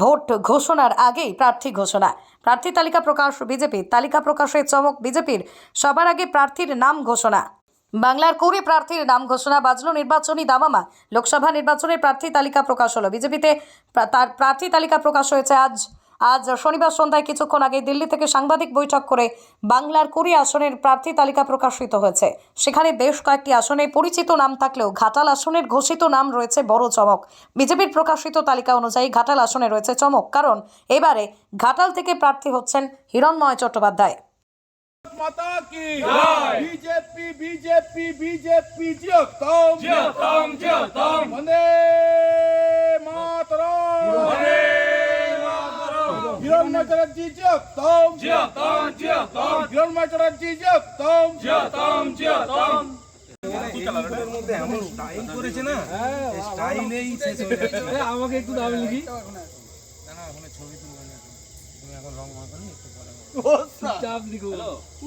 Vote ঘোষণার আগেই প্রার্থী ঘোষণা। প্রার্থী তালিকা প্রকাশ বিজেপির তালিকা প্রকাশে চমক, বিজেপির সবার আগে প্রার্থীর নাম ঘোষণা। বাংলার কুড়ি প্রার্থীর নাম ঘোষণা, বাজলো নির্বাচনী দামামা। লোকসভা নির্বাচনের প্রার্থী তালিকা প্রকাশ হলো। বিজেপিতে তার প্রার্থী তালিকা প্রকাশ হয়েছে আজ। আজ শনিবার সন্ধ্যায় কিছুক্ষণ আগে দিল্লি থেকে সাংবাদিক বৈঠক করে বাংলার কুড়ি আসনের প্রার্থী তালিকা প্রকাশিত হয়েছে। সেখানে বেশ কয়েকটি আসনে পরিচিত নাম থাকলেও ঘাটাল আসনের ঘোষিত নাম রয়েছে বড় চমক। বিজেপির প্রকাশিত তালিকা অনুযায়ী ঘাটাল আসনে রয়েছে চমক, কারণ এবারে ঘাটাল থেকে প্রার্থী হচ্ছেন হিরণময় চট্টোপাধ্যায়। জিয়তম জিয়তম জিয়তম হিরণময় চ্যাটার্জি জিয়তম জিয়তম জিয়তম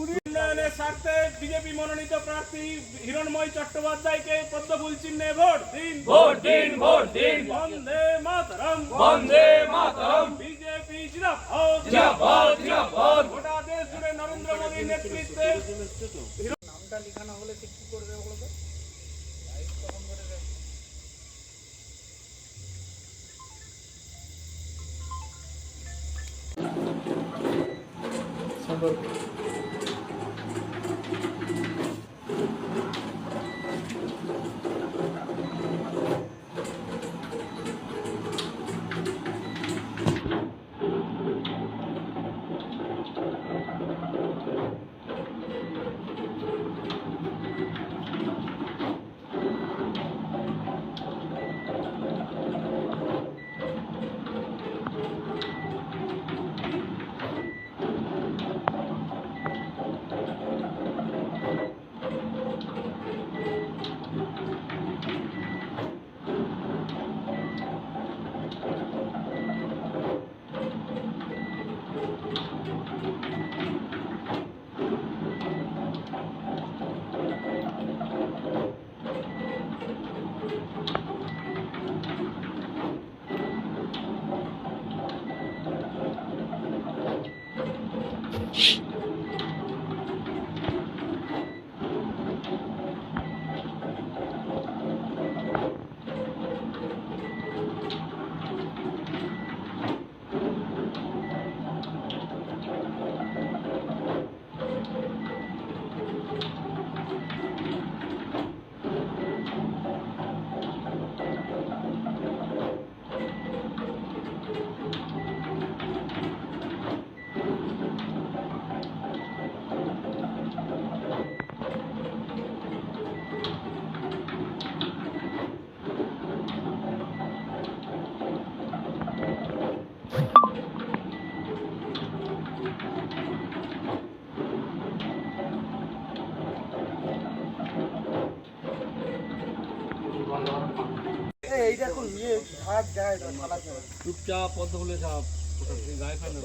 উন্নয়নের স্বার্থে বিজেপি মনোনীত প্রার্থী হিরণময় চট্টোপাধ্যায়কে পদ্মফুল চিহ্নে ভোট দিন। ভোট দিন ভোট দিন। বন্দে মাতরম। বন্দে মাতরম। জিন্দাবাদ জিন্দাবাদ। গোটা দেশ জুড়ে নরেন্দ্র মোদীর নেতৃত্বে। Shh. চুপচাপ পদ্ম ফুলে চাপ গায়ে ফেলে